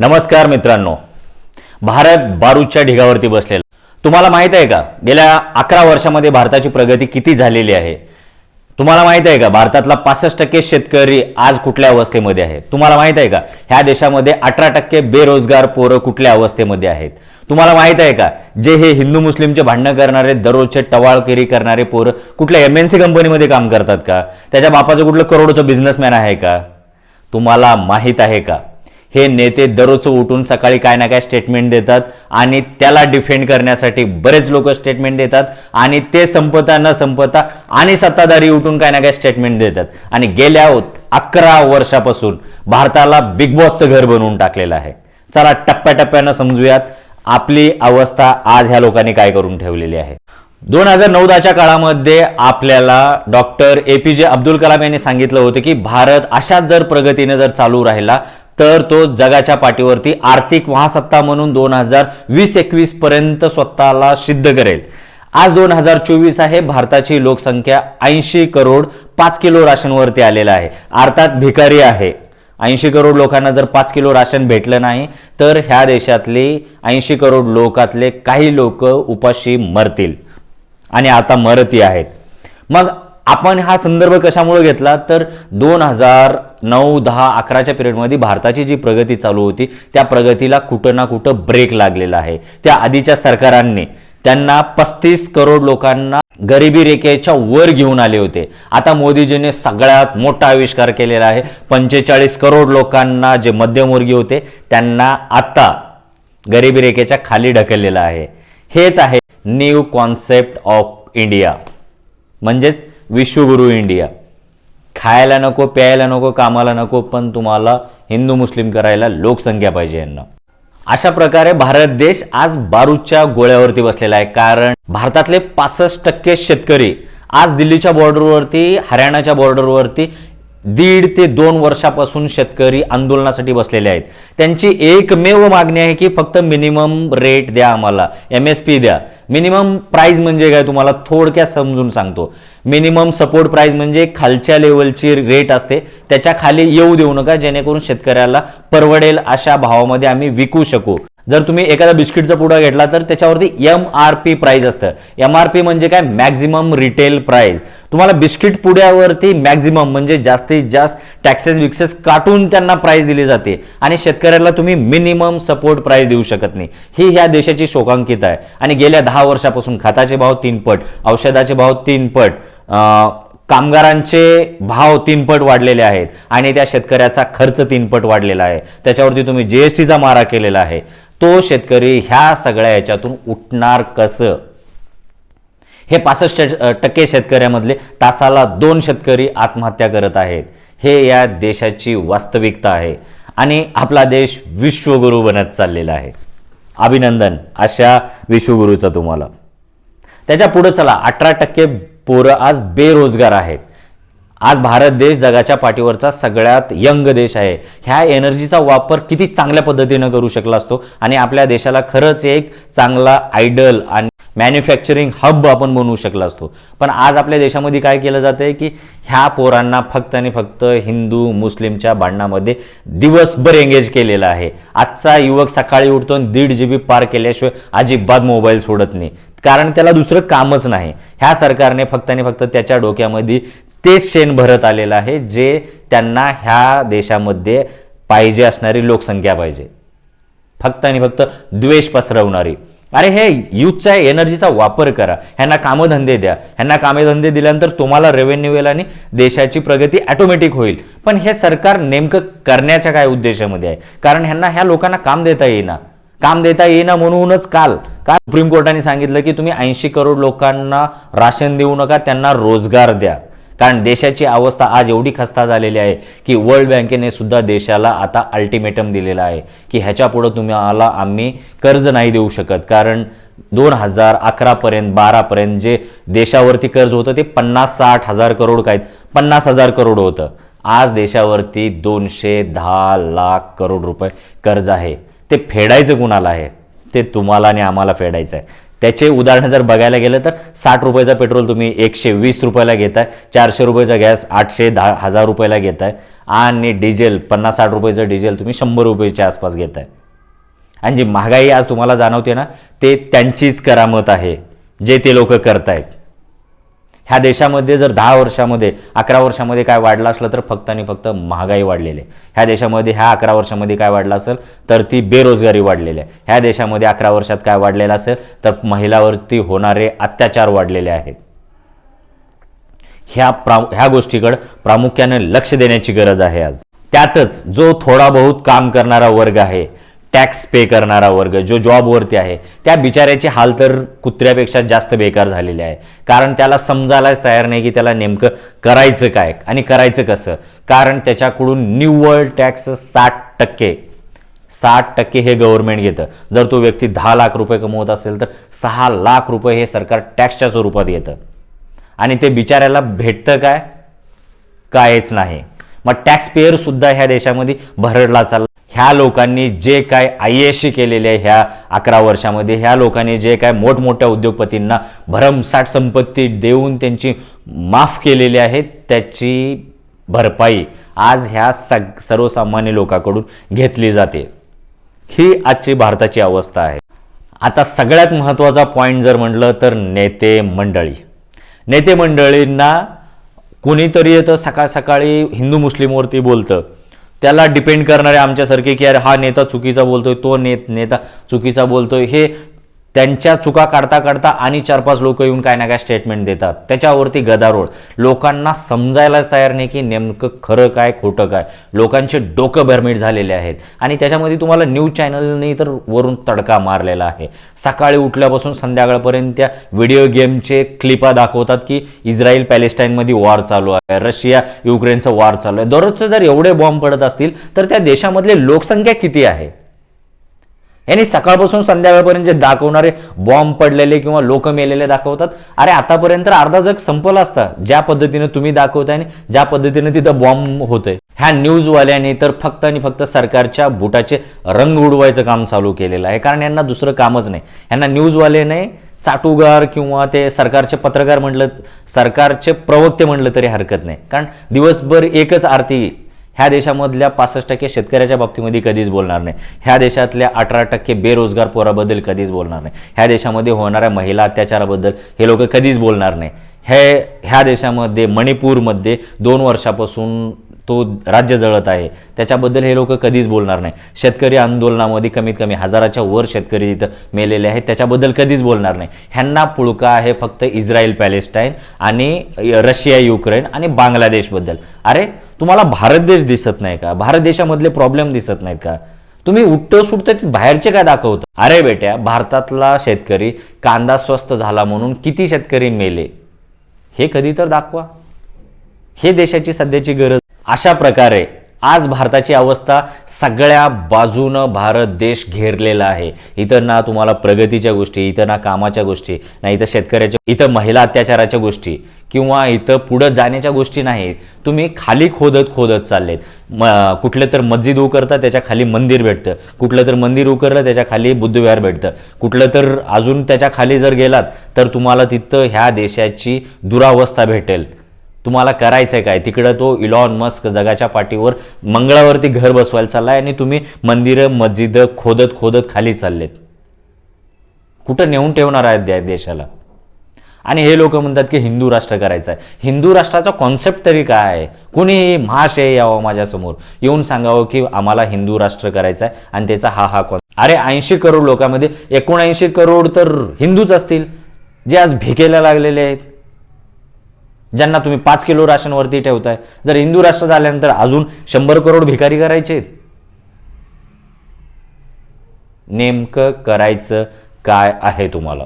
नमस्कार मित्रांनो. भारत बारूदच्या ढिगावरती बसलेला. तुम्हाला माहीत आहे का? गेल्या अकरा वर्षामध्ये भारताची प्रगती किती झालेली आहे? तुम्हाला माहीत आहे का? भारतातला पासष्ट टक्के शेतकरी आज कुठल्या अवस्थेमध्ये आहे तुम्हाला माहीत आहे का? ह्या देशामध्ये अठरा टक्के बेरोजगार पोरं कुठल्या अवस्थेमध्ये आहेत? तुम्हाला माहीत आहे का? जे हे हिंदू मुस्लिमचे भांडणं करणारे दररोजचे टवाळकिरी करणारे पोरं कुठल्या एम एन सी कंपनीमध्ये काम करतात का? त्याच्या बापाचं कुठलं करोडोचं बिझनेसमॅन आहे का? तुम्हाला माहीत आहे का? हे नेते दररोज उठून सकाळी काय ना काय स्टेटमेंट देतात आणि त्याला डिफेंड करण्यासाठी बरेच लोक स्टेटमेंट देतात आणि ते संपता न संपता आणि सत्ताधारी उठून काय ना काय स्टेटमेंट देतात. आणि गेल्या अकरा वर्षापासून भारताला बिग बॉसचं घर बनवून टाकलेलं आहे. चला टप्प्याटप्प्यानं समजूयात आपली अवस्था आज ह्या लोकांनी काय करून ठेवलेली आहे. दोन हजार नऊदाच्या काळामध्ये आपल्याला डॉक्टर ए पी जे अब्दुल कलाम यांनी सांगितलं होतं की भारत अशाच जर प्रगतीने जर चालू राहिला तर तो जगाच्या पाठीवरती आर्थिक महासत्ता म्हणून दोन हजार वीस एकवीस पर्यंत स्वतःला सिद्ध करेल. आज दोन हजार चोवीस आहे भारताची लोकसंख्या ऐंशी करोड पाच किलो राशनवरती आलेला आहे. अर्थात भिकारी आहे. ऐंशी करोड लोकांना जर पाच किलो राशन भेटलं नाही तर ह्या देशातले ऐंशी करोड लोकातले काही लोक उपाशी मरतील. आणि आता मरती आहेत. मग आपण हा संदर्भ कशामुळे घेतला? तर दोन हजार नऊ दहा अकराच्या पिरियडमध्ये भारताची जी प्रगती चालू होती त्या प्रगतीला कुठं ना कुठं ब्रेक लागलेला आहे. त्या आधीच्या सरकारांनी त्यांना पस्तीस करोड लोकांना गरिबी रेखेच्या वर घेऊन आले होते. आता मोदीजीने सगळ्यात मोठा आविष्कार केलेला आहे. पंचेचाळीस करोड लोकांना जे मध्यमवर्गीय होते त्यांना आता गरिबी रेखेच्या खाली ढकललेलं आहे. हेच आहे न्यू कॉन्सेप्ट ऑफ इंडिया. म्हणजेच विश्वगुरु इंडिया. खायला नको प्यायला नको कामाला नको पण तुम्हाला हिंदू मुस्लिम करायला लोकसंख्या पाहिजे यांना. अशा प्रकारे भारत देश आज बारूदच्या गोळ्यावरती बसलेला आहे. कारण भारतातले पासष्ट टक्के शेतकरी आज दिल्लीच्या बॉर्डरवरती हरियाणाच्या बॉर्डरवरती दीड ते दोन वर्षापासून शेतकरी आंदोलनासाठी बसलेले आहेत. त्यांची एकमेव मागणी आहे की फक्त मिनिमम रेट द्या आम्हाला एम एस पी द्या. मिनिमम प्राईज म्हणजे काय तुम्हाला? थोडक्यात समजून सांगतो. मिनिमम सपोर्ट प्राईज म्हणजे खालच्या लेवलची रेट असते. त्याच्याखाली येऊ देऊ नका जेणेकरून शेतकऱ्याला परवडेल अशा भावामध्ये आम्ही विकू शकू. जर तुम्ही एखादा बिस्किटचा पुडा घेतला तर त्याच्यावरती एम आर पी प्राईज असतं. एम आर पी म्हणजे काय? मॅक्झिमम रिटेल प्राईज तुम्हाला बिस्किट पुड्यावरती मॅक्झिमम म्हणजे जास्तीत जास्त टॅक्सेस विक्सेस काटून त्यांना प्राईस दिली जाते. आणि शेतकऱ्याला तुम्ही मिनिमम सपोर्ट प्राईस देऊ शकत नाही. ही ह्या देशाची शोकांकित आहे. आणि गेल्या दहा वर्षापासून खताचे भाव तीन पट औषधाचे भाव तीन पट कामगारांचे भाव तीनपट वाढलेले आहेत. आणि त्या शेतकऱ्याचा खर्च तीनपट वाढलेला आहे. त्याच्यावरती तुम्ही जीएसटीचा मारा केलेला आहे. तो शेतकरी ह्या सगळ्या याच्यातून उठणार कसं? हे पासष्ट टक्के शेतकऱ्यामधले तासाला दोन शेतकरी आत्महत्या करत आहेत. हे या देशाची वास्तविकता आहे आणि आपला देश विश्वगुरू बनत चाललेला आहे. अभिनंदन अशा विश्वगुरूचं तुम्हाला. त्याच्या पुढं चला अठरा टक्के पोरं आज बेरोजगार आहेत. आज भारत देश जगाच्या पाठीवरचा सगळ्यात यंग देश आहे. ह्या एनर्जीचा वापर किती चांगल्या पद्धतीनं करू शकला असतो आणि आपल्या देशाला खरंच एक चांगला आयडल आणि मॅन्युफॅक्चरिंग हब आपण बनवू शकला असतो. पण आज आपल्या देशामध्ये काय केलं जातं आहे की ह्या पोरांना फक्त आणि फक्त हिंदू मुस्लिमच्या भांडणामध्ये दिवसभर एंगेज केलेला आहे. आजचा युवक सकाळी उठतो आणि दीड जी बी पार केल्याशिवाय अजिबात मोबाईल सोडत नाही. कारण त्याला दुसरं कामच नाही. ह्या सरकारने फक्त आणि फक्त त्याच्या डोक्यामध्ये तेच शेण भरत आलेलं आहे जे त्यांना ह्या देशामध्ये पाहिजे असणारी लोकसंख्या पाहिजे. फक्त आणि फक्त द्वेष पसरवणारी. अरे हे युथच्या एनर्जीचा वापर करा. ह्यांना कामधंदे द्या. ह्यांना कामेधंदे दिल्यानंतर तुम्हाला रेव्हेन्यू येईल आणि देशाची प्रगती ऑटोमॅटिक होईल. पण हे सरकार नेमकं करण्याच्या काय उद्देशामध्ये आहे? कारण ह्यांना ह्या लोकांना काम देता येईना. काम देता येईना म्हणूनच काल काल सुप्रीम कोर्टाने सांगितलं की तुम्ही ऐंशी करोड लोकांना राशन देऊ नका त्यांना रोजगार द्या. कारण देशाची अवस्था आज एवढी खस्ता झालेली आहे की वर्ल्ड बँकेने सुद्धा देशाला आता अल्टिमेटम दिलेला आहे की ह्याच्यापुढं तुम्ही तुम्हाला आम्ही कर्ज नाही देऊ शकत. कारण दोन हजार अकरापर्यंत बारापर्यंत जे देशावरती कर्ज होतं ते पन्नास साठ हजार करोड काय? पन्नास हजार करोड होतं. आज देशावरती दोनशे दहा लाख करोड रुपये कर्ज आहे. ते फेडायचं कुणाला आहे? ते तुम्हाला आणि आम्हाला फेडायचं आहे. त्याचे उदाहरण जर बघायला गेलं तर साठ रुपयाचा पेट्रोल तुम्ही एकशे वीस रुपयाला घेताय चारशे रुपयाचा गॅस आठशे दहा हजार रुपयाला घेताय आणि डिझेल पन्नास साठ रुपयाचं डिझेल तुम्ही शंभर रुपयाच्या आसपास घेताय. आणि जी महागाई आज तुम्हाला जाणवते ना ते त्यांचीच करामत आहे जे ते लोक करतायत. ह्या देशामध्ये जर दहा वर्षामध्ये अकरा वर्षामध्ये काय वाढलं असलं तर फक्त आणि फक्त महागाई वाढलेली आहे. ह्या देशामध्ये ह्या अकरा वर्षामध्ये काय वाढलं असेल तर ती बेरोजगारी वाढलेली आहे. ह्या देशामध्ये अकरा वर्षात काय वाढलेलं असेल तर महिलावरती होणारे अत्याचार वाढलेले आहेत. ह्या प्रा ह्या गोष्टीकडे प्रामुख्याने लक्ष देण्याची गरज आहे आज. त्यातच जो थोडा बहुत काम करणारा वर्ग आहे टॅक्स पे करणारा वर्ग जो जॉबवरती आहे त्या बिचाऱ्याची हाल तर कुत्र्यापेक्षा जास्त बेकार झालेली आहे. कारण त्याला समजायलाच तयार नाही की त्याला नेमकं करायचं काय आणि करायचं कसं. कारण त्याच्याकडून निव्वळ टॅक्स साठ टक्के साठ टक्के हे गव्हर्नमेंट घेतं. जर तो व्यक्ती दहा लाख रुपये कमवत असेल तर सहा लाख रुपये हे सरकार टॅक्सच्या स्वरूपात घेतं आणि ते बिचाऱ्याला भेटतं काय? कायच नाही. मग टॅक्स पेअर सुद्धा ह्या देशामध्ये भरडला चालला ह्या लोकांनी जे काय आय एशी केलेले आहे ह्या अकरा वर्षामध्ये ह्या लोकांनी जे काय मोठमोठ्या उद्योगपतींना भरमसाठ संपत्ती देऊन त्यांची माफ केलेली आहे त्याची भरपाई आज ह्या सग सर्वसामान्य लोकांकडून घेतली जाते. ही आजची भारताची अवस्था आहे. आता सगळ्यात महत्त्वाचा पॉईंट जर म्हटलं तर नेते मंडळी. नेते मंडळींना कोणीतरी येतं सकाळ सकाळी हिंदू मुस्लिमवरती बोलतं. त्याला डिपेंड करणारे आमच्यासारखे की अरे हा नेता चुकीचा बोलतोय तो नेत नेता चुकीचा बोलतोय. हे त्यांच्या चुका काढता काढता आणि चार पाच लोक येऊन काय ना काय स्टेटमेंट देतात. त्याच्यावरती गदारोळ. लोकांना समजायलाच तयार नाही की नेमकं खरं काय खोटं काय. लोकांचे डोकं भरमीट झालेले आहेत. आणि त्याच्यामध्ये तुम्हाला न्यूज चॅनलने तर वरून तडका मारलेला आहे. सकाळी उठल्यापासून संध्याकाळपर्यंत त्या व्हिडिओ गेमचे क्लिपा दाखवतात की इस्रायल पॅलेस्टाईनमध्ये वॉर चालू आहे. रशिया युक्रेनचं वॉर चालू आहे. दररोजचं जर एवढे बॉम्ब पडत असतील तर त्या देशामधले लोकसंख्या किती आहे? यांनी सकाळपासून संध्याकाळपर्यंत जे दाखवणारे बॉम्ब पडलेले किंवा लोक मेलेले दाखवतात अरे आतापर्यंत अर्धा जग संपला असता. ज्या पद्धतीने तुम्ही दाखवताय आणि ज्या पद्धतीने तिथं बॉम्ब होतंय. ह्या न्यूजवाल्याने तर फक्त आणि फक्त सरकारच्या बुटाचे रंग उडवायचं काम चालू केलेलं आहे. कारण यांना दुसरं कामच नाही. यांना न्यूजवाल्याने चाटुगार किंवा ते सरकारचे पत्रकार म्हटलं सरकारचे प्रवक्ते म्हटलं तरी हरकत नाही. कारण दिवसभर एकच आरती ह्या देशामधल्या पासष्ट टक्के शेतकऱ्याच्या बाबतीमध्ये कधीच बोलणार नाही. ह्या देशातल्या अठरा टक्के बेरोजगार पोराबद्दल कधीच बोलणार नाही. ह्या देशामध्ये होणाऱ्या महिला अत्याचाराबद्दल हे लोक कधीच बोलणार नाही. हे ह्या देशामध्ये मणिपूरमध्ये दोन वर्षापासून तो राज्य जळत आहे. त्याच्याबद्दल हे लोक कधीच बोलणार नाही. शेतकरी आंदोलनामध्ये कमीत कमी हजाराच्या वर शेतकरी तिथं मेलेले आहेत. त्याच्याबद्दल कधीच बोलणार नाही. ह्यांना पुळका आहे फक्त इस्रायल पॅलेस्टाईन आणि रशिया युक्रेन आणि बांगलादेशबद्दल. अरे तुम्हाला भारत देश दिसत नाही का? भारत देशामधले प्रॉब्लेम दिसत नाहीत का? तुम्ही उठतं सुटतं बाहेरचे काय दाखवत? अरे बेट्या भारतातला शेतकरी कांदा स्वस्त झाला म्हणून किती शेतकरी मेले? हे कधी तर दाखवा. हे देशाची सध्याची गरज अशा प्रकारे आज भारताची अवस्था सगळ्या बाजूनं भारत देश घेरलेला आहे. इथं ना तुम्हाला प्रगतीच्या गोष्टी इथं ना कामाच्या गोष्टी ना इथं शेतकऱ्याच्या इथं महिला अत्याचाराच्या गोष्टी किंवा इथं पुढं जाण्याच्या गोष्टी नाहीत. तुम्ही खाली खोदत खोदत चाललेत. म कुठलं तर मस्जिद उकरतं त्याच्याखाली मंदिर भेटतं. कुठलं तर मंदिर उकरलं त्याच्याखाली बुद्धविहार भेटतं. कुठलं तर अजून त्याच्याखाली जर गेलात तर तुम्हाला तिथं ह्या देशाची दुरावस्था भेटेल. तुम्हाला करायचंय काय? तिकडं तो इलॉन मस्क जगाच्या पाठीवर मंगळावरती घर बसवायला चाललाय आणि तुम्ही मंदिरं मस्जिद खोदत खोदत खाली चाललेत. कुठं नेऊन ठेवणार आहेत द्या देशाला? आणि हे लोक म्हणतात की हिंदू राष्ट्र करायचं आहे हिंदू राष्ट्राचा कॉन्सेप्ट तरी काय आहे? कुणी महाशय यावं माझ्यासमोर? येऊन सांगावं की आम्हाला हिंदू राष्ट्र करायचं आहे आणि त्याचा हा हा कॉन अरे ऐंशी करोड लोकांमध्ये एकोणऐंशी करोड तर हिंदूच असतील जे आज भिकेला लागलेले आहेत. ज्यांना तुम्ही पाच किलो राशनवरती ठेवताय. जर हिंदू राष्ट्र झाल्यानंतर अजून शंभर करोड भिकारी करायचे नेमकं करायचं काय आहे तुम्हाला?